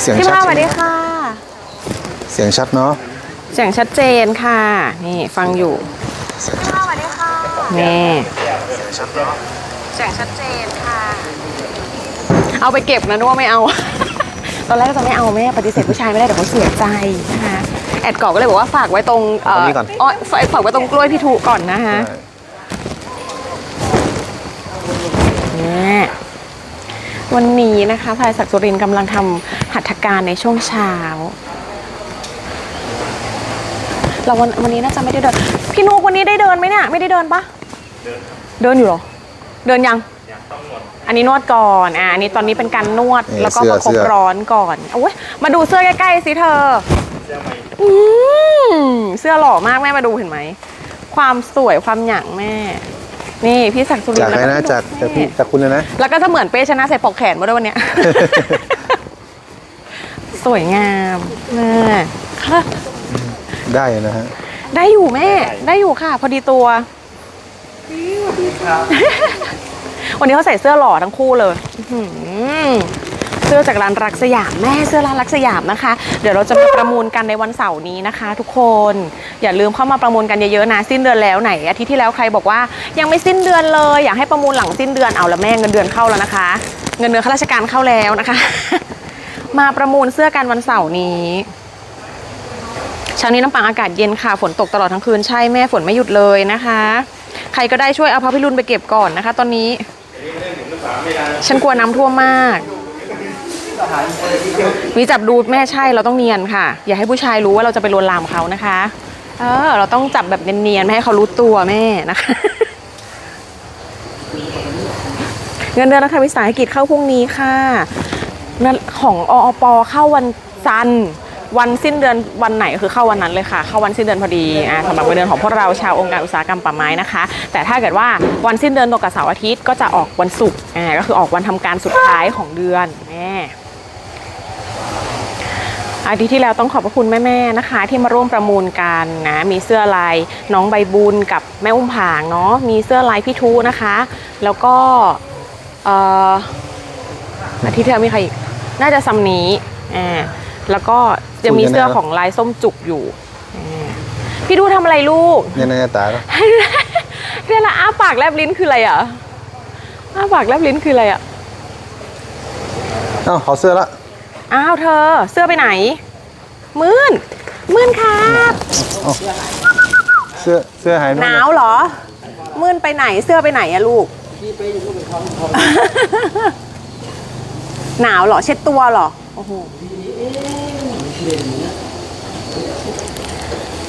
เสียงพี่ชัดมาสวัสใช่ไหมดีค่ะ เสียงชัดเนาะเสียงชัดเจนค่ะ นี่ฟังอยู่เสียงพี่ชัดมาสวัสดีค่ะนี่เสียงชัดเนาะเสียงชัดเจนค่ะ เอาไปเก็บนะนึกว่าไม่เอา ตอนแรกก็จะไม่เอาแม่ปฏิเสธผู้ชายไม่ได้เดี๋ยวเขาเสียใจนะคะแอดก่อก็เลยบอกว่าฝากไว้ตรงเอ่ออ๋อฝากฝากไว้ตรงกล้วยพี่ทูก่อนนะคะใช่เนี่ย วันนี้นะคะพลายศักดิ์สุรินทร์กำลังทำหัตถการในช่วงเช้า เราวันวันนี้น่าจะไม่ได้เดิน พี่นุกวันนี้ได้เดินไหมเนี่ย ไม่ได้เดินปะเดินอยู่เหรอ เดินยังอันนี้นวดก่อนอ่าอันนี้ตอนนี้เป็นการนวดแล้วก็ประคบร้อนก่อนโอ้ยมาดูเสื้อใกล้ๆสิเธออืมเสื้อหล่อมากแม่มาดูเห็นไหมความสวยความหยั่งแม่ นี่พี่ศักดิ์สุรินจากทร์ใครแล้วนะก็จากพี่จากนุ๊พี่กจากคุณเลยนะ แล้วก็จะเหมือนเป้ชนะใส่ปลอกแขนมาด้วยวันเนี้ย สวยงามแม่ค่ะ ได้นะฮะ ได้อยู่แม่ ได้อยู่ค่ะ พอดีตัว วันนี้เขาใส่เสื้อหล่อทั้งคู่เลยอื้อหือ เสื้อจากร้านรักสยามแม่เสื้อร้านรักสยามนะคะ เดี๋ยวเราจะมาประมูลกันในวันเสาร์นี้นะคะ ทุกคนอย่าลืมเข้ามาประมูลกันเยอะๆนะสิ้นเดือนแล้วไหนอาทิตย์ที่แล้วใครบอกว่ายังไม่สิ้นเดือนเลยอยากให้ประมูลหลังสิ้นเดือนเอาละแม่เงินเดือนเข้าแล้วนะคะ เงินเดือนข้าราชการเข้าแล้วนะคะ มาประมูลเสื้อกันวันเสาร์นี้เช้านี้น้ำปังอากาศเย็นค่ะฝนตกตลอดทั้งคืนใช่แม่ฝนไม่หยุดเลยนะคะ ใครก็ได้ช่วยเอาพระพิรุณไปเก็บก่อนนะคะ ตอนนี้ฉันกลัวน้ำท่วมมาก วิจับดูแม่ใช่เราต้องเนียนค่ะ อย่าให้ผู้ชายรู้ว่าเราจะไปลวนลามเขานะคะ เออ เราต้องจับแบบเนียนๆไม่ให้เขารู้ตัวแม่นะคะ เงินเดือนรัฐวิสาหกิจเข้าพรุ่งนี้ค่ะนั่นของออปเข้าวันจันทร์วันสิ้นเดือนวันไหนคือเข้าวันนั้นเลยค่ะ เข้าวันสิ้นเดือนพอดีอ่าสำหรับเงินเดือนของพวกเราชาวองค์การอุตสาหกรรมป่าไม้นะคะ แต่ถ้าเกิดว่าวันสิ้นเดือนตรงกับเสาร์อาทิตย์ก็จะออกวันศุกร์อ่าก็คือออกวันทำการสุดท้ายของเดือนแม่ อาทิตย์ที่แล้วต้องขอบพระคุณแม่ๆนะคะ ที่มาร่วมประมูลกันนะมีเสื้อลายน้องใบบุญกับแม่อุ้มผางเนาะมีเสื้อลายพี่ทูนะคะ แล้วก็เอ่ออาทิตย์ที่แล้วมีใครอีกน่าจะซัมนี้อ่าแล้วก็ยังมีเสื้อของลายส้มจุกอยู่อ่าพี่ดูทำอะไรลูกเนี่ยนะตาก็เนี่ยละอ้าปากแลบลิ้นคืออะไรอะอ้าปากแลบลิ้นคืออะไรอะเอ้าขอเสื้อละ อ้าวเธอเสื้อไปไหน มื่น มื่นครับเสื้อเสื้อหายหนาวเหรอ มื่นไปไหนเสื้อไปไหนอะลูก หนาวเหรอเช็ดตัวเหรอโอ้โห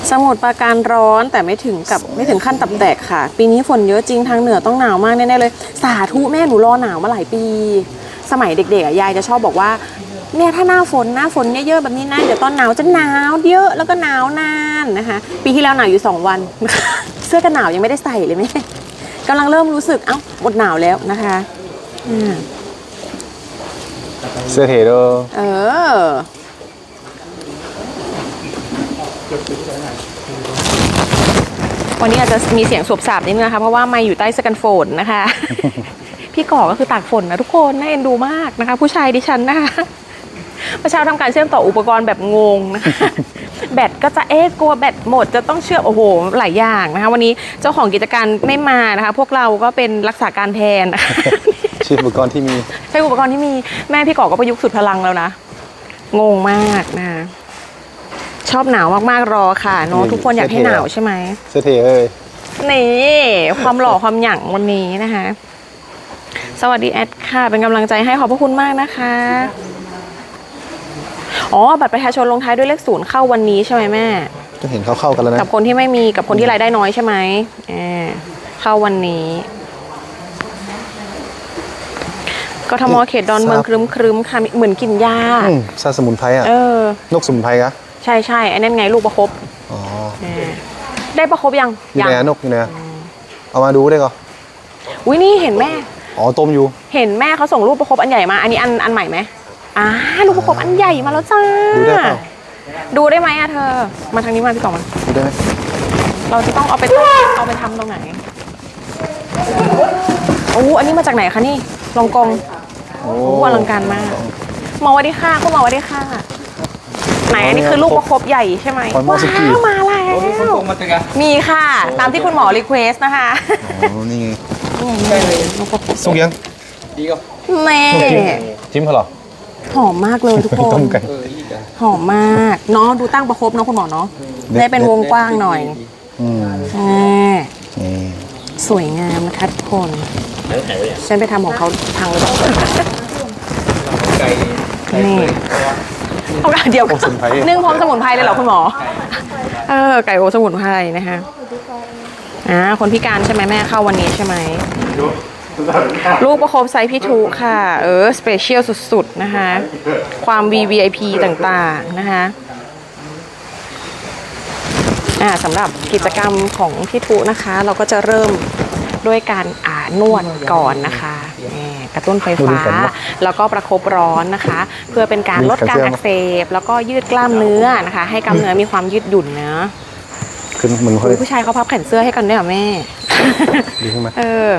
สมุทรปราการร้อนแต่ไม่ถึงกับไม่ถึงขั้นตับแตกค่ะ ปีนี้ฝนเยอะจริงทางเหนือต้องหนาวมากแน่ๆเลย สาธุแม่หนูรอหนาวมาหลายปี สมัยเด็กๆอะยายจะชอบบอกว่า เนี่ยถ้าหน้าฝนหน้าฝนเยอะๆแบบนี้นะเดี๋ยวตอนหนาวจะหนาวเยอะแล้วก็หนาวนานนะคะ ปีที่แล้วหนาวอยู่สองวัน เสื้อกันหนาวยังไม่ได้ใส่เลยแม่กำลังเริ่มรู้สึกเอ้าหมดหนาวแล้วนะคะอืมเสื้อเทโดเออวันนี้อาจจะมีเสียงสวบสาบนิดนึงนะคะเพราะว่าไม่อยู่ใต้เสื้อกันฝนนะคะ พี่ก่อก็คือตากฝนนะทุกคนน่าเอ็นดูมากนะคะ ผู้ชายดิฉันนะคะ เมื่อเช้าทำการเชื่อมต่ออุปกรณ์แบบงงนะคะแบตก็จะเอ๊ะกลัวแบตหมดจะต้องเชื่อมโอ้โหหลายอย่างนะคะ วันนี้เจ้าของกิจการไม่มานะคะ พวกเราก็เป็นรักษาการแทนนะคะชิ้นอุปกรณ์ที่มีใช้อุปกรณ์ที่มีแม่พี่ก่อก็ประยุกต์สุดพลังแล้วนะ งงมากนะชอบหนาวมากๆรอค่ะเนาะนี่ทุกคนอยากให้หนาวใช่ไหมเสื้อเทเอ้ยนี่ความหล่อความหยั่งวันนี้นะคะ สวัสดีแอดค่ะ เป็นกำลังใจให้ขอบพระคุณมากนะคะ อ๋อ บัตรประชาชนลงท้ายด้วยเลขศูนย์เข้าวันนี้ใช่ไหมแม่ ก็เห็นเขาเข้ากันแล้วนะ กับคนที่ไม่มีกับคนที่รายได้น้อยใช่ไหมอ่าเข้าวันนี้ กทมเขตดอนเมืองครึมครึมๆค่ะเหมือนกินยาอืมซาสมุนไพรอะเออนกสมุนไพรกะใช่ใช่ไอ้นั่นไงลูกประคบอ๋ออ่าได้ประคบยังอยู่ยัไหนอะนกอยู่ไหนอะเอามาดูได้ก่อนอุ้ยนี่เห็นแม่ อ๋อต้มอยู่ เห็นแม่เขาส่งรูปประคบอันใหญ่มา อันนี้อันอันใหม่ไหม อ่ารูปประคบอันใหญ่มาแล้วจ้า ดูได้เปล่า ดูได้ไหมอะเธอ มาทางนี้มาพี่ต่อมา ดูได้ไหมเราจะต้องเอาไปต้มเอาไปทำตรงไหนโอ้อันนี้มาจากไหนคะนี่ลองกองโอ้โอ้อลังการมากหมอสวัสดีค่ะคุณหมอสวัสดีค่ะ ไหนอันนี้คือลูกประคบใหญ่ใช่ไหมคอยมอว้าสกี้วมาแล้ว มีค่ะ ตามที่คุณหมอรีเควสนะคะอ๋อนี่ไงลูกประคบสุกยังแม่จิ้มเขาเหรอ หอมมากเลยทุกคต้นมไก่หอมมากเนาะดูตั้งประคบเนาะคุณหมอเนาะเด็ดได้เป็นวงกว้างหน่อยอืมอ่านี่สวยงามนะคะทุกคนฉันไปทำของเขาพังเลยบอกนี่เอาละเดียวโอ้สมุนไพรนึ่งพร้อมสมุนไพรเลยเหรอคุณหมอ เออไก่โอสมุนไพรนะคะอ่าคนพิการใช่ไหมแม่เข้าวันนี้ใช่ไหม ลูกประคบไซส์พิทุค่ะ เออ สเปเชียลสุดๆ นะคะ ความ VVIP ต่างๆ นะคะอ่าสำหรับกิจกรรมของพี่ทุนะคะ เราก็จะเริ่มด้วยการอ่านวดก่อนนะคะนี่กระตุ้นไฟฟ้า แล้วก็ประคบร้อนนะคะ เพื่อเป็นการลดการอักเสบ แล้วก็ยืดกล้ามเนื้อนะคะ ให้กล้ามเนื้อมีความยืดหยุ่นเนะขึ้นเหมือนเขาอุ๊ยผู้ชายเขาพับแขนเสื้อให้กันด้วยเหรอแม่ดีขึ้นไหมเออ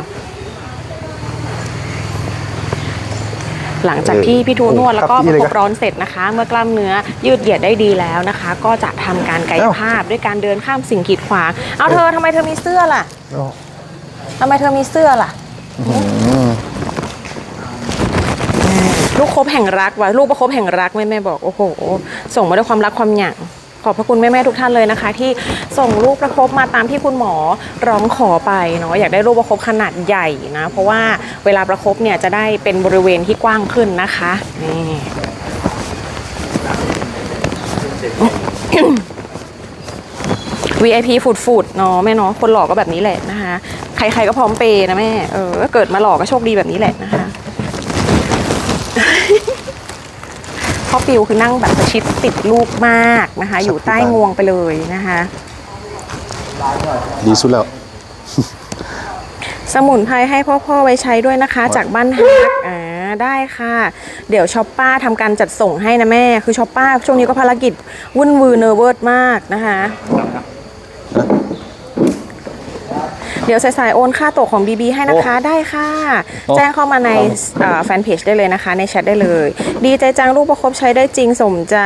หลังจากที่พี่ทูนวดแล้วก็ครับปนี่ระเลยคครับบร้อนเสร็จนะคะ เมื่อกล้ามเนื้อยืดเหยียดได้ดีแล้วนะคะ ก็จะทำการกายเอ้าภาพด้วยการเดินข้ามสิ่งกีดขวางเอาเธอทำไมเธอมีเสื้อล่ะอ๋อทำไมเธอมีเสื้อล่ะอืมลูกคบแห่งรักวะลูกประคบแห่งรักแม่แม่บอกโอ้โห ส่งมาด้วยความรักความหยั่ง ขอบพระคุณแม่ ๆ ทุกท่านเลยนะคะ ที่ส่งลูกประคบมาตามที่คุณหมอร้องขอไปเนาะอยากได้ลูกประคบขนาดใหญ่นะ เพราะว่าเวลาประคบเนี่ยจะได้เป็นบริเวณที่กว้างขึ้นนะคะนี่ VIP ฝุดฝุดๆเนาะแม่เนาะคนหลอกก็แบบนี้แหละนะคะ ใครๆก็พร้อมเปย์นะแม่เออเกิดมาหล่อก็โชคดีแบบนี้แหละนะคะ พ่อปิวคือนั่งแบบประชิดติดลูกมากนะคะ อยู่ใต้งวงไปเลยนะคะ ดีสุดแล้ว สมุนไพรให้พ่อพ่อๆไว้ใช้ด้วยนะคะ จากบ้านฮักอ่าได้ค่ะ เดี๋ยวช็อปป้าทำการจัดส่งให้นะแม่ คือช็อปป้าช่วงนี้ก็ภารกิจวุ่นวือเนอร์เวิร์ดมากนะคะ เดี๋ยวสายๆโอนค่าตกของ BB ให้นะคะได้ค่ะโอ้แจ้งเข้ามาในแฟนเพจได้เลยนะคะ ในแชทได้เลย ดีใจจังลูกประคบใช้ได้จริงสมใจ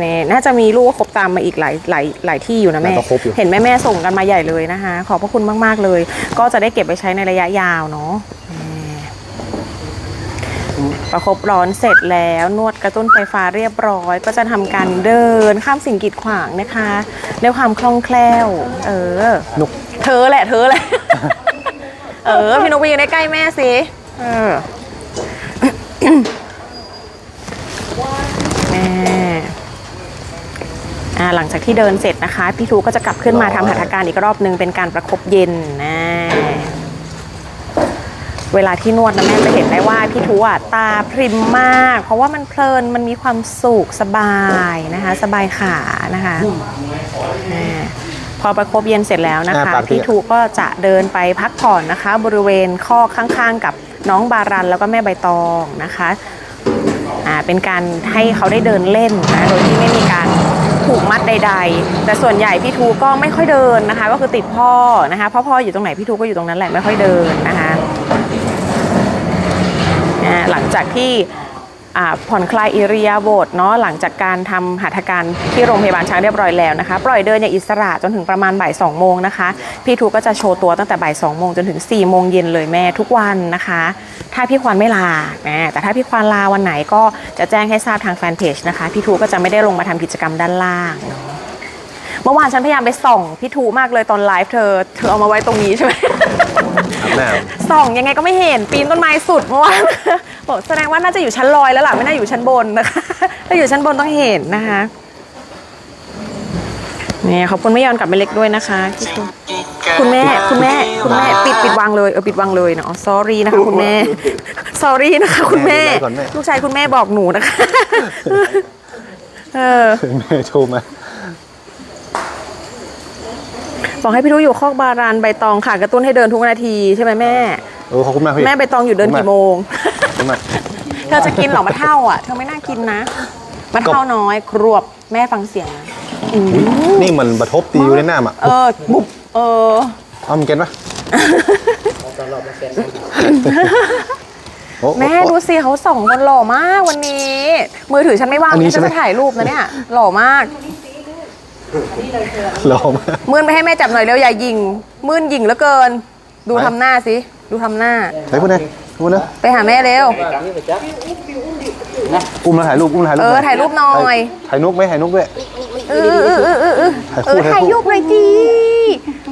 เนี่ยน่าจะมีลูกประคบตามมาอีกหลายหลายหลายที่อยู่นะแม่น่าจะครบอยู่เห็นแม่แม่ๆส่งกันมาใหญ่เลยนะคะ ขอบพระคุณมากๆเลย ก็จะได้เก็บไปใช้ในระยะยาวเนาะ ประคบร้อนเสร็จแล้วนวดกระตุ้นไฟฟ้าเรียบร้อย ก็จะทำการเดินข้ามสิ่งกีดขวางนะคะด้วยความคล่องแคล่ว เออนุกเธอแหละ เธอแหละ เออ พี่นกไปยืนใกล้ๆแม่สิเออแม่อ่าหลังจากที่เดินเสร็จนะคะ พี่ทูก็จะกลับขึ้นมาทำหัตถการอีกรอบนึงเป็นการประคบเย็นนะ เวลาที่นวดนะแม่จะเห็นได้ว่าพี่ทูอะตาพริมมาก เพราะว่ามันเพลินมันมีความสุขสบายนะคะ สบายขานะคะอ่าพอประคบเย็นเสร็จแล้วนะคะอ่าปากเปียกพี่ทูก็จะเดินไปพักผ่อนนะคะ บริเวณข้อข้างๆ กับน้องบารันแล้วก็แม่ใบตองนะคะอ่าเป็นการให้เขาได้เดินเล่นนะโดยที่ไม่มีการผูกมัดใด ๆ แต่ส่วนใหญ่พี่ทูก็ไม่ค่อยเดินนะคะ ก็คือติดพ่อนะคะเพ่อพ่ออยู่ตรงไหนพี่ทูก็อยู่ตรงนั้นแหละไม่ค่อยเดินนะคะอ่า หลังจากที่ผ่อนคลายอิริยาบถเนาะหลังจากการทำหัตถการที่โรงพยาบาลช้างเรียบร้อยแล้วนะคะ ปล่อยเดินอย่างอิสระจนถึงประมาณบ่ายสองโมงนะคะ พี่ทูก็จะโชว์ตัวตั้งแต่บ่ายสองโมงจนถึง4ี่โมงเย็นเลยแม่ทุกวันนะคะ ถ้าพี่ควานไม่ลาแต่ถ้าพี่ควานลาวันไหนก็จะแจ้งให้ทราบทางแฟนเพจนะคะ พี่ทูก็จะไม่ได้ลงมาทำกิจกรรมด้านล่างเนาะ เมื่อวานฉันพยายามไปส่องพี่ทูมากเลยตอนไลฟ์เธอ เธอเอามาไว้ตรงนี้ใช่ไหมแม่ส่องยังไงก็ไม่เห็นปีนต้นไม้สุดเมื่อวานบอกแสดงว่าน่าจะอยู่ชั้นลอยแล้วล่ะไม่น่าอยู่ชั้นบนนะคะถ้าอยู่ชั้นบนต้องเห็นนะคะเนี่ยขอบคุณไม่ยอนกลับไปเล็กด้วยนะคะพี่ทูคุณแม่คุณแม่คุณแม่ปิดปิดวางเลยเออปิดวางเลยเนาะ sorry นะคะคุณแม่ sorry นะคะ คุณแม่แม่ดูแลก่อนแม่ลูกชายคุณแม่บอกหนูนะคะ เออแม่โทรมา บอกให้พี่ทูอยู่คอกบารานใบตองค่ะกระตุ้นให้เดินทุกนาทีใช่ไหมแม่เออขอบคุณมากพี่แม่ใบตองอยู่เดินกี่โมง ขอบคุณมาก เธอจะกินเหรอมะเท่าอะ เธอไม่น่ากินนะมะเท่าน้อยกรวบแม่ฟังเสียงนะอุ๊ยนี่มันบรรทบตีอยู่ในหน้าอะเออบุบเออเอามันเก็ตปะโอ้แม่โอ้ดูสิเขาสองคนหล่อมากวันนี้ มือถือฉันไม่ว่างอันนี้ฉันใช่ไหมจะถ่ายรูปนะเนี่ยหล่อมากห ล่อมากมื่นไปให้แม่จับหน่อยเร็วอย่ายิง มื่นยิงเหลือเกิน ดูทำหน้าสิ ดูทำหน้า ไปพูดเลยพูดนะไปหาแม่เร็ว อุ้มแล้วถ่ายรูป อุ้มแล้วถ่ายรูปเออถ่ายรูปหน่อย ถ่ายนุกไหมถ่ายนุกด้วย เออเออเออเออเออถ่ายเอคู่อถ่าถ่ายยคู่รูปหน่อยดี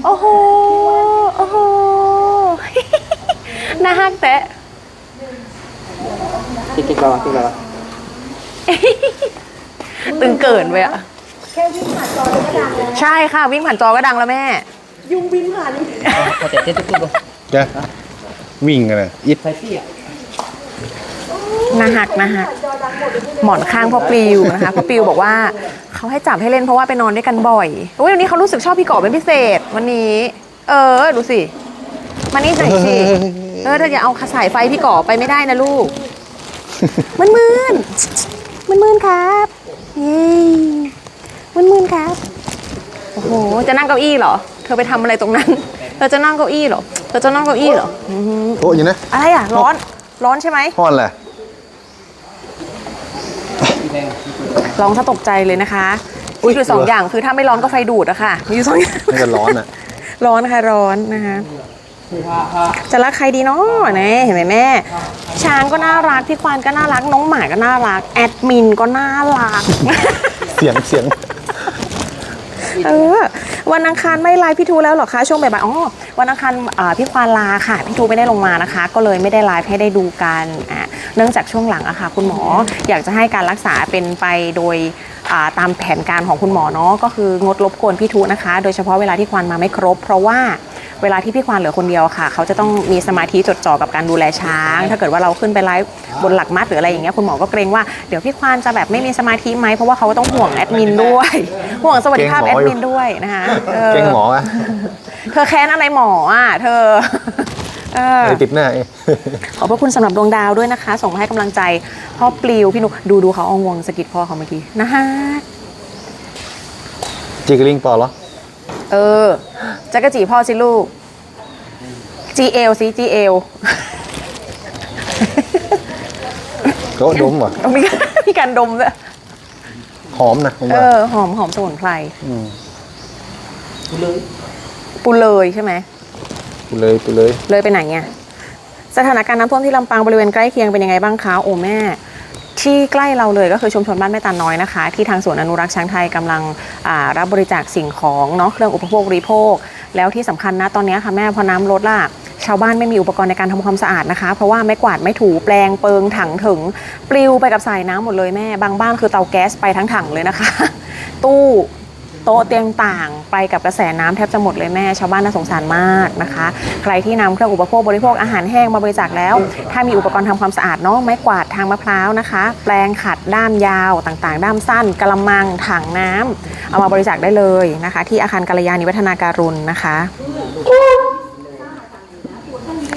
โอ้โห โอ้โห น่าฮักแตะ ติ๊กติ๊กเราติ๊กเราตึงเกินไปอะ ใช่ค่ะ วิ่งผ่านจอก็ดังแล้วแม่พอแต่ติ๊กติ๊กปุ๊บแกวิ่งกันเลยอิดใส่เตี้ยนะฮักนะฮัก หมอนข้างพ่อปลิวนะคะพ่อปลิวบอกว่าเขาให้จับให้เล่นเพราะว่าไปนอนด้วยกันบ่อยโอ้ยวันนี้เขารู้สึกชอบพี่กอบเป็นพิเศษ วันนี้ เออ ดูสิ มานี่หน่อยสิเออเธออย่าเอาสายไฟพี่กอบไปไม่ได้นะลูกมันมืนมันมืนครับเย้ มันมืนครับ โอ้โห จะนั่งเก้าอี้เหรอ เธอไปทำอะไรตรงนั้นเธอจะนั่งเก้าอี้เหรอเธอจะนั่งเก้าอี้เหรออือหือโอ้ยนะอะไรอะ ร้อน ร้อนใช่ไหม ห้อนแหละ ร้องซะตกใจเลยนะคะมีอยู่สองอย่างคือถ้าไม่ร้อนก็ไฟดูดอะค่ะมีอยู่สองอย่างนี่ก็ร้อนอะ ร้อนค่ะร้อนนะคะ จะรักใครดีเนาะเนี่ยเห็นไหมแม่ ช้างก็น่ารัก พี่ควานก็น่ารัก น้องหมาก็น่ารัก แอดมินก็น่ารัก เสียงเสียง เออวันอังคารไม่ไลฟ์พี่ทูแล้วหรอคะช่วงบ่ายๆอ๋อวันอังคารพี่ควานลาค่ะพี่ทูไม่ได้ลงมานะคะ ก็เลยไม่ได้ไลฟ์ให้ได้ดูกันอะเนื่องจากช่วงหลังอะค่ะ คุณหมออยากจะให้การรักษาเป็นไปโดยตามแผนการของคุณหมอเนาะก็คืองดรบกวนพี่ทูนะคะ โดยเฉพาะเวลาที่ควานมาไม่ครบ เพราะว่า เวลาที่พี่ควานเหลือคนเดียวค่ะ เขาจะต้องมีสมาธิจดจ่อกับการดูแลช้าง ถ้าเกิดว่าเราขึ้นไปไลฟ์บนหลักมัดหรืออะไรอย่างเงี้ยคุณหมอก็เกรงว่าเดี๋ยวพี่ควานจะแบบไม่มีสมาธิไหมเพราะว่าเขาก็ต้องห่วงแอดมินด้วย ห่วงสวัสดิภาพเกรแองหมออยู่ดมินด้วยนะคะเออเก่งหมออะเธอแค้นอะไรหมออะเธอเออไอ้ติดหน้าเองขอบพระคุณสำหรับดวงดาวด้วยนะคะ ส่งมาให้กำลังใจพ่อปลิวพี่หนุกดูดูเขาเอางวงสะกิดพ่อเขาเมื่อกี้นะฮะจิกลิงปอเหรอ เออจักรจีพ่อสิลูก GL สิ GL ก็ดมว่ะต้องมีมีการดมด้วยหอมนะผมเอว่าอ หอมหอมสมุนไพรมเลยปูเลยใช่ไหม ไปเลยไปเลย เลยไปไหนเนี่ยสถานการณ์น้ำท่วมที่ลำปางบริเวณใกล้เคียงเป็นยังไงบ้างคะโอ้แม่ ที่ใกล้เราเลยก็คือชุมชนบ้านแม่ตาน้อยนะคะ ที่ทางสวนอนุรักษ์ช้างไทยกำลังรับบริจาคสิ่งของเนาะเครื่องอุปโภคบริโภค แล้วที่สำคัญนะตอนนี้ค่ะแม่พอน้ำลดล่ะชาวบ้านไม่มีอุปกรณ์ในการทำความสะอาดนะคะ เพราะว่าไม่กวาดไม่ถูแปลงเปิงถังถึงปลิวไปกับสายน้ำหมดเลยแม่ บางบ้านคือเตาแก๊สไปทั้งถังเลยนะคะ ตู้ โต๊ะเตียงต่างไปกับกระแสน้ำแทบจะหมดเลยแม่ชาวบ้านน่าสงสารมากนะคะ ใครที่นำเครื่องอุปโภคบริโภคอาหารแห้งมาบริจาคแล้ว ถ้ามีอุปกรณ์ทำความสะอาดเนาะไม้กวาดทางมะพร้าวนะคะ แปลงขัดด้ามยาวต่างๆ ด้ามสั้นกระมังถังน้ำเอามาบริจาคได้เลยนะคะ ที่อาคารกัลยาณิวัฒนาการุณนะคะ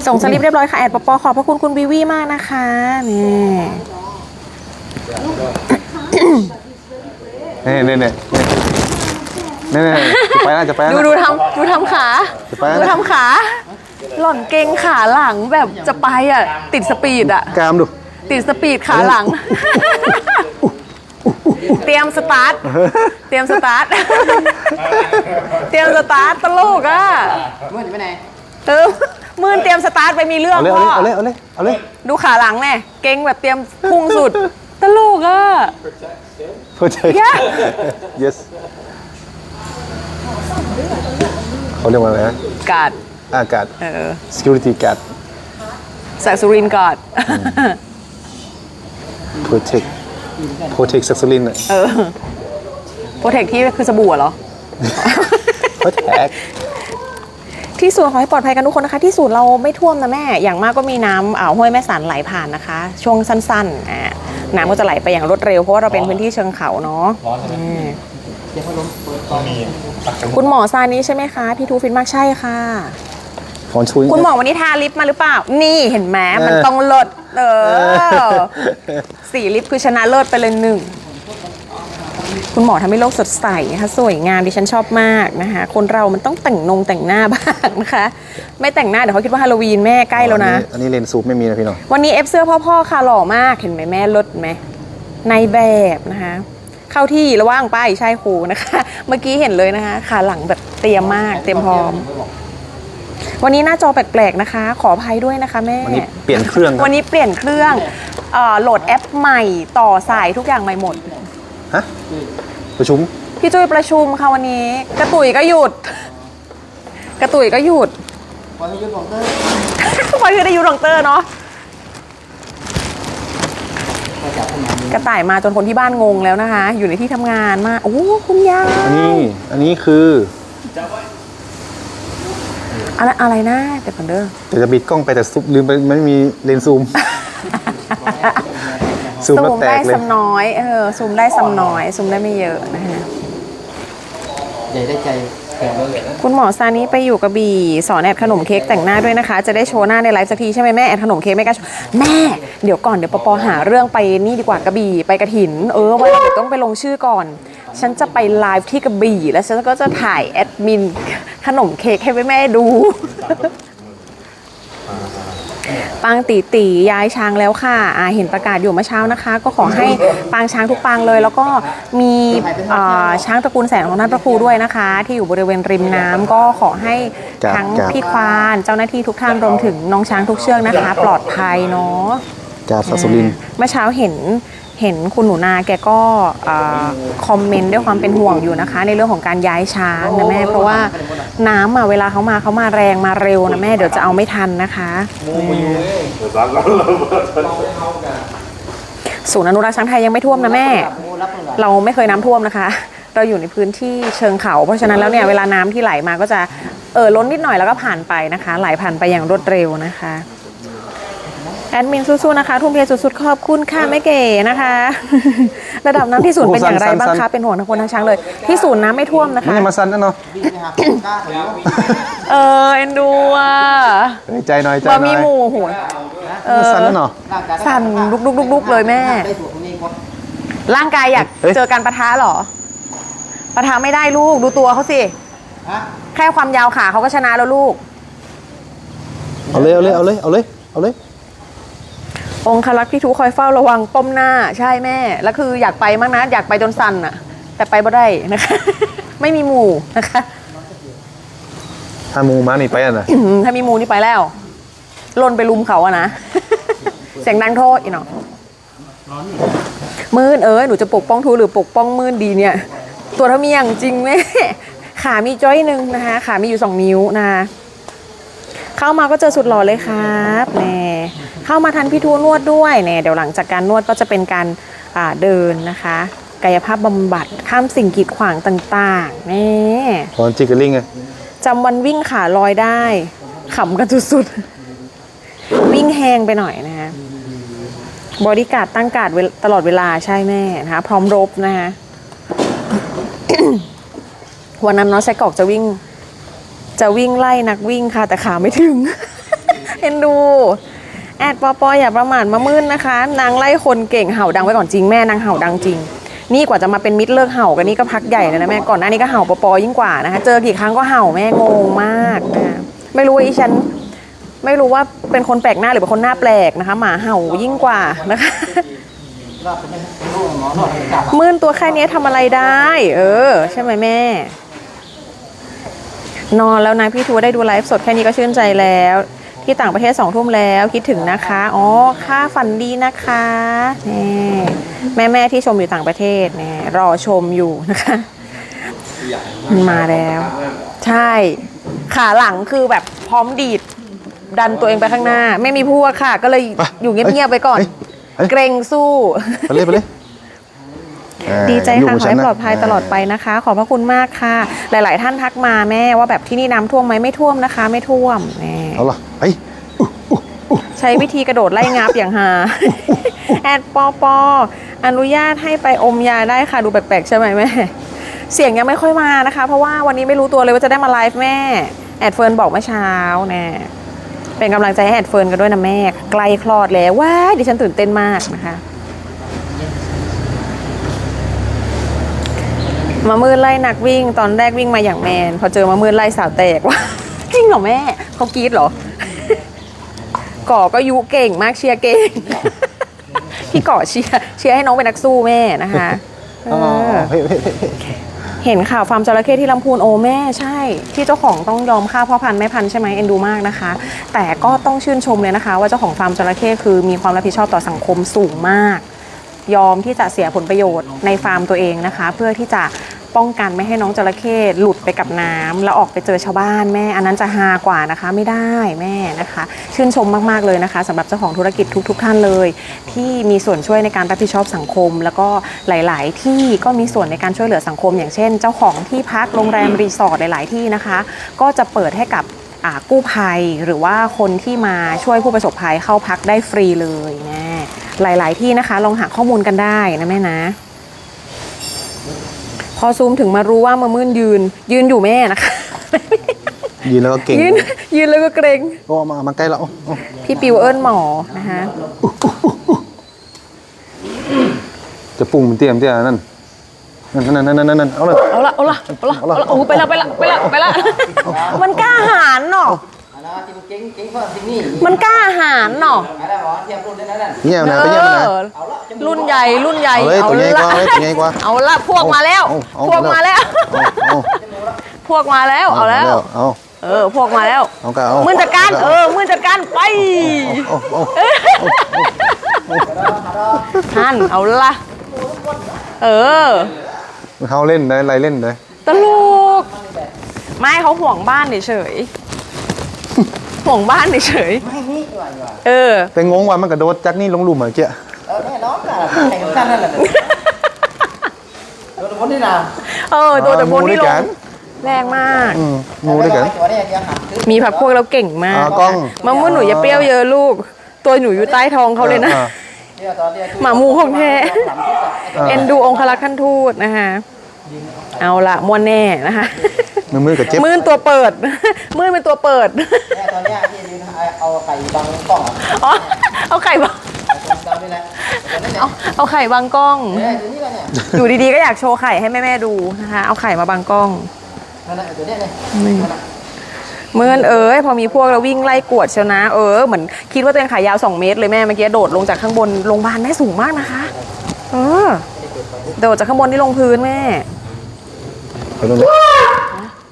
ส่งสลิปเรียบร้อยค่ะแอดปปขอบพระคุณคุณวิวีมากนะคะนี่เนี่ยเนี่ย นี่ยเนี่ยเนี่ยจะไปแล้วจะไปแล้วดูดูทำดูทำขาจะไปแล้วดูทำขา หล่อนเกรงขาหลังแบบจะไปอะ ติดสปีดอะกรามดูติดสปีดขาหลัง เตรียมสตาร์ท เตรียมสตาร์ท เตรียมสตาร์ทตลกอะมื่อจะไปไหนเออมื่นเตรียมสตาร์ทไปมีเรื่องเอาเลยพ่อเอาเลยเอาเลยเอาเลยดูขาหลังแน่เกรงแบบเตรียมพุ่งสุด ตลกอะ โปรเจกต์ Yeah. yes เขาเรียกว่าอะไรนะกาดอากาศ เออ security guard แสกสุรินทร์กาด protect protect สักสลินอะ เออโปรเทคที่คือสบู่เหรอ protect ที่สวนขอให้ปลอดภัยกันทุกคนนะคะ ที่สูตรเราไม่ท่วมนะแม่ อย่างมากก็มีน้ำอ่าวห้วยแม่สันไหลผ่านนะคะ ช่วงสั้นๆอ่าน้ำก็จะไหลไปอย่างรวดเร็วเพราะว่าเราเป็นพื้นที่เชิงเขาเนาะอืม คุณหมอซานี้ใช่ไหมคะ พี่ทูฟินมากใช่ค่ะ ขอนชุยคุณหมอวันนี้ทาลิปมาหรือเปล่า นี่เห็นไหมมันเออต้องเลิศเออ สีลิปคือชนะเลิศไปเลยหนึ่ง คุณหมอทำให้โลกสดใสนะคะสวยงามดิฉันชอบมากนะคะ คนเรามันต้องแต่งนงแต่งหน้าบ้างนะคะ ไม่แต่งหน้าเดี๋ยวเขาคิดว่าฮาโลวีนแม่ใกล้แล้วนะ อันนี้เลนส์ซูมไม่มีนะพี่น้องวันนี้เอฟเสื้อพ่อๆค่ะหล่อมากเห็นไหมแม่ลดไหมในแบบนะคะ เข้าที่ระว่างป้ายใช่ครูนะคะ เมื่อกี้เห็นเลยนะคะขาหลังแบบเตรียมมากเตรียมพร้อม วันนี้หน้าจอแปลกๆนะคะ ขออภัยด้วยนะคะแม่ วันนี้เปลี่ยนเครื่องครัวับนนี้เปลี่ยนเครื่องเอ่อโหลดแอปใหม่ต่อสายทุกอย่างใหม่หมด ฮะประชุมพี่จุ้ยประชุมค่ะวันนี้ กระตุยก็หยุด กระตุยก็หยุดวันนี้ยุทธบอกเตอร์ พอคือได้ยุดดองเตอร์เนาะ มาจับขนาดนี้ กระต่ายมาจนคนที่บ้านงงแล้วนะคะ อยู่ในที่ทำงานมากโอ้คุณยายอันนี้ อันนี้คืออะไรอะไรนะเดี๋ยวก่อนเด้อแต่จะบิดกล้องไปแต่ซุปลืมไปไม่มีเลนส์ซูม ซูมแล้วแตได้กเลยซ้ำน้อยเออซูมได้ซ้ำน้อยซูมได้ไม่เยอะนะคะ ใหญ่ได้ใจแข็งเลย คุณหมอซานี้ไปอยู่กระบี่สอนแอดขนมเค้กแต่งหน้าด้วยนะคะ จะได้โชว์หน้าในไลฟ์สักทีใช่ไหมแม่แอดขนมเค้กไม่กล้าโชว์แม่เดี๋ยวก่อนเดี๋ยวปอปอหาเรื่องไปนี่ดีกว่ากระบี่ไปกระถิน เออวันนี้เดี๋ยวต้องไปลงชื่อก่อน ฉันจะไปไลฟ์ที่กระบี่แล้วฉันก็จะถ่ายแอดมินขนมเค้กให้แม่ดู ปางตีตีย้ายช้างแล้วค่ะอ่าเห็นประกาศอยู่เมื่อเช้านะคะ ก็ขอให้ปางช้างทุกปางเลย แล้วก็มีอ่าช้างตระกูลแสนของท่านพระครูด้วยนะคะ ที่อยู่บริเวณริมน้ำก็ขอให้ครับทั้งครับพี่ควานเจ้าหน้าที่ทุกท่านรวมถึงน้องช้างทุกเชือกนะคะ ปลอดภัยเนาะจากสัสุรินทร์เมื่อเช้าเห็น เห็นคุณหนูนาแกก็อ่าคอมเมนต์ด้วยความเป็นห่วงอยู่นะคะ ในเรื่องของการย้ายช้างนะแม่ เพราะว่าน้ำอะเวลาเขามาเขามาแรงมาเร็วนะแม่เดี๋ยวจะเอาไม่ทันนะคะศูนย์อนุรักษ์ช้างไทยยังไม่ท่วมนะแม่โอ้รับเลยเราไม่เคยน้ำท่วมนะคะ เราอยู่ในพื้นที่เชิงเขา เพราะฉะนั้นแล้วเนี่ยเวลาน้ำที่ไหลมาก็จะเออล้นนิดหน่อยแล้วก็ผ่านไปนะคะ ไหลผ่านไปอย่างรวดเร็วนะคะ แอดมินสู้ๆนะคะทุ่มเทสุดๆขอบคุณค่ะไม่เก๋นะคะ ระดับน้ำที่ศูนย์เป็นอย่างไรบ้างคะเป็นห่วงทั้งคนทั้งช้างเลย ที่ศูนย์น้ำไม่ท่วมนะไม่คะได้มาสั้นนะเนาะวิ่งไปหาก้าถอยเออเอ็นดูอะเฮ้ยใจหน่อยใจบะหมีน่อยหมูโหเออสั้นนะเนาะสั่นลุกๆๆๆเลยแม่ได้ตัวคนนี้ก็ร่างกายอยากเอ้ยเจอการปะทะเหรอปะทะไม่ได้ลูกดูตัวเขาสิฮะแค่ความยาวขาเขาก็ชนะแล้วลูก เอาเลยเอาเลยเอาเลยเอาเลยเอาเลย องคลักษ์พี่ทูคอยเฝ้าระวังป้อมหน้าใช่แม่ แล้วคืออยากไปมากนะ อยากไปจนสั่นอะแต่ไปบ่ได้นะคะ ไม่มีหมู่นะคะ ถ้ามูมานี่ไปอะนะอื้อหือถ้ามีหมู่นี่ไปแล้วลนไปลุมเขาอะนะ เสียงดังโทษอีเนาะมืนเอ้ยหนูจะปกป้องทูหรือปกป้องมืนดีเนี่ย ตัวเท่ามีอย่างจริงแม่ขามีจ้อยหนึ่งนะคะ ขามีอยู่สองนิ้วนะคะเข้ามาก็เจอสุดหล่อเลยครับแน่ เข้ามาทันพี่ทูนวดด้วยเนี่ยเดี๋ยวหลังจากการนวดก็จะเป็นการอ่าเดินนะคะ กายภาพบำบัดข้ามสิ่งกีดขวางต่างๆนี่ตอนจิกเกอร์ลิงไงจำวันวิ่งขาลอยได้ขำกันสุดๆวิ่งแหงไปหน่อยนะคะบอดี้การ์ดตั้งการ์ดเวลตลอดเวลาใช่แม่นะคะพร้อมรบนะคะวันนั้นน้องไซกรอกจะวิ่ง จะวิ่งไล่นักวิ่งค่ะ แต่ขาไม่ถึง เอ็นดู แอดปอปออย่าประมาทมามื่นนะคะ นางไล่คนเก่งเห่าดังไว้ก่อนจริงแม่นางเห่าดังจริง นี่กว่าจะมาเป็นมิตรเลิกเห่ากันนี่ก็พักใหญ่เลยนะแม่ก่อนหน้านี้ก็เห่าปอปอยิ่งกว่านะคะ เจอกี่ครั้งก็เห่าแม่งงมากนะไม่รู้ว่าอีฉันไม่รู้ว่าเป็นคนแปลกหน้าหรือเป็นคนหน้าแปลกนะคะ หมาเห่ายิ่งกว่านะคะมื่นตัวแค่นี้ทำอะไรได้ เออ ใช่ไหมแม่ นอนแล้วนะพี่ทัวได้ดูไลฟ์สดแค่นี้ก็ชื่นใจแล้ว ที่ต่างประเทศสองทุ่มแล้วคิดถึงนะคะ อ๋อ ค่าฝันดีนะคะนี่แม่แม่ๆที่ชมอยู่ต่างประเทศเนี่ยรอชมอยู่นะคะมันมาแล้ว ใช่ ขาหลังคือแบบพร้อมดีด ดันตัวเองไปข้างหน้า ไม่มีพวกค่ะ ก็เลยไปอยู่เงียบๆไปก่อนเฮ้ยเฮ้ยเกรงสู้ ไปเลยไปเลยอ่า ดีใจยู่ค่ะกับขอฉันให้นะปลอดภัยตลอดไปนะคะ ขอบพระคุณมากค่ะ หลาย ๆ ท่านทักมาแม่ว่าแบบที่นี่น้ำท่วมไหมไม่ท่วมนะคะ ไม่ท่วมแน่เอาล่ะไปใช้วิธีกระโดดไล่งับอย่างหาแอดปอปออนุญาตให้ไปอมยาได้ค่ะดูแปลกๆใช่ไหมแม่เสียงยังไม่ค่อยมานะคะ เพราะว่าวันนี้ไม่รู้ตัวเลยว่าจะได้มาไลฟ์แม่แอดเฟิร์นบอกเมื่อเช้าแน่เป็นกำลังใจให้แอดเฟิร์นกันด้วยนะแม่ใกล้คลอดแล้วว้ายดิฉันตื่นเต้นมากนะคะ มามืดไล่นักวิ่ง ตอนแรกวิ่งมาอย่างแมน พอเจอมามืดไล่สาวแตกว่าจริงเหรอแม่เขากรีดเหรอ ก่อก็ยุเก่งมากเชียร์เก่ง พี่ก่อเชียร์เชียร์ให้น้องเป็นนักสู้แม่นะคะเออ๋ออเฮ้ยเฮ้ยเฮ้ยเฮ้ยเห็นข่าวฟาร์มจระเข้ที่ลำพูนโอแม่ใช่ ที่เจ้าของต้องยอมฆ่าพ่อพันธุ์แม่พันธุ์ใช่ไหมเอ็นดูมากนะคะ แต่ก็ต้องชื่นชมเลยนะคะ ว่าเจ้าของฟาร์มจระเข้คือมีความรับผิดชอบต่อสังคมสูงมาก ยอมที่จะเสียผลประโยชน์ในฟาร์มตัวเองนะคะ เพื่อที่จะป้องกันไม่ให้น้องจระเข้หลุดไปกับน้ำแล้วออกไปเจอชาวบ้านแม่ อันนั้นจะฮากว่านะคะไม่ได้แม่นะคะ ชื่นชมมากๆเลยนะคะสำหรับเจ้าของธุรกิจทุกๆท่านเลย ที่มีส่วนช่วยในการรับผิดชอบสังคม แล้วก็หลาย ๆ ที่ก็มีส่วนในการช่วยเหลือสังคม อย่างเช่น เจ้าของที่พักโรงแรมรีสอร์ทหลาย ๆ ที่นะคะ ก็จะเปิดให้กับ กู้ภัยหรือว่าคนที่มาช่วยผู้ประสบภัยเข้าพักได้ฟรีเลยแม่หลาย ๆ ที่นะคะลองหาข้อมูลกันได้นะแม่นะ พอซูมถึงมารู้ว่ามามื่นยืน ยืนอยู่แม่นะคะ ยืนแล้วก็เก่งยืนยืนแล้วก็เกรงโอ้มามาใกล้แล้วโอ้โอ้พี่ปิวเอิญหมอนะคะจะปุ่งมันเตรียมเตรียมนั่น นั่นนั่นนั่นนั่นนั่นเอาเลยเอาละเอาละเอาละเอาละเอาละโอ้โหไปละไปละไปละไปละมันกล้าหาญเนาะอันนั้นจริงเก่งเก่งเพิ่มจริงนี่มันกล้าหาญเนาะอะไรหรอเทียบรุ่นได้นั่นเยี่ยมนะเอไปเยี่ยมนะอเอาละจะรุ่นใหญ่รุ่นใหญ่เอาเลยตัวใหญ่กว่าเอาเลยตัวใหญ่กว่าเอาละพวกมาแล้วเอาเอาพวกมาแล้วเอาพวกมาแล้วเอาแล้วเอาเออพวกมาแล้วเอาก็เอามือจัดการเออมือจัดการไปเอาเอาท่านเอาละเออ เขาเล่นได้อะไรเล่นได้ตลก ไม่เขาห่วงบ้านเฉยๆ ห่วงบ้านเฉยไม่นี่กว่าดีกว่าๆเออ แต่งงว่ามันกระโดดจากนี่ลงหลุมเหมือนเกี้ย เออแน่นอนน่ะแข่งกันนั่นแหละโดนคนที่นาเออตัวแต่บนที่ลง แรงมาก อืมงูด้วยกัน ตัวนี้ยังหักมีผักพวกเราเก่งมากอ่ากล้องมะม่วงหนูอย่าเปรี้ยวเยอะลูก ตัวหนูอยู่ใต้ท้องเขาเลยนะ อ่า หมาหมูของแท้เอ็นดูองคลักษ์ขั้นทูตนะคะเอาละมวนแน่นะคะมือมือกับเจ็บมื่นตัวเปิด มื่นเป็นตัวเปิดเนี่ยตอนเนี้ยที่ยืนเอาไข่บังกล้องอ๋อเอาไข่บังจำได้แล้วตัวนี้เนี่ยเอาเอาไข่บังกล้องเอ้ยตัวนี้ก็เนี่ยอยู่ดีๆก็อยากโชว์ไข่ให้แม่ๆดูนะคะเอาไข่มาบังกล้องนั่นแหละตัวเนี้ยเนี่ย เมื่อนเอ้ยพอมีพวกเราวิ่งไล่กวดเชียวนะ เออเหมือนคิดว่าตัวเองขายาว 2 เมตรเลยแม่เมื่อกี้โดดลงจากข้างบนโรงพยาบาลแม่สูงมากนะคะ เออโดดจากข้างบนที่ลงพื้นแม่ไปนู่นไหม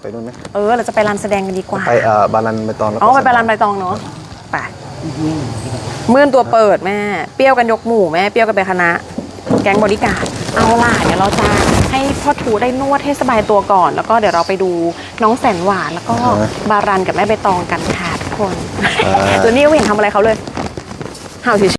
ไปนู่นไหมเออเราจะไปรันแสดงกันดีกว่า ไปเอ่อบาลันไปตอนแล้วก็อ๋อไปไปรันใบตองเนาะไปเมื่อนตัวเปิดแม่ เปรี้ยวกันยกหมู่แม่เปรี้ยวกันไปคณะ แก๊งบริการดเอาล่ะเดี๋ยวเราจะให้ พ่อทูได้นวดให้สบายตัวก่อน แล้วก็เดี๋ยวเราไปดูน้องแสนหวานแล้วก็บารันกับแม่ใบตองกันค่ะทุกคนตัวนี้ก็ไม่เห็นทำอะไรเขาเลยเห่าเฉย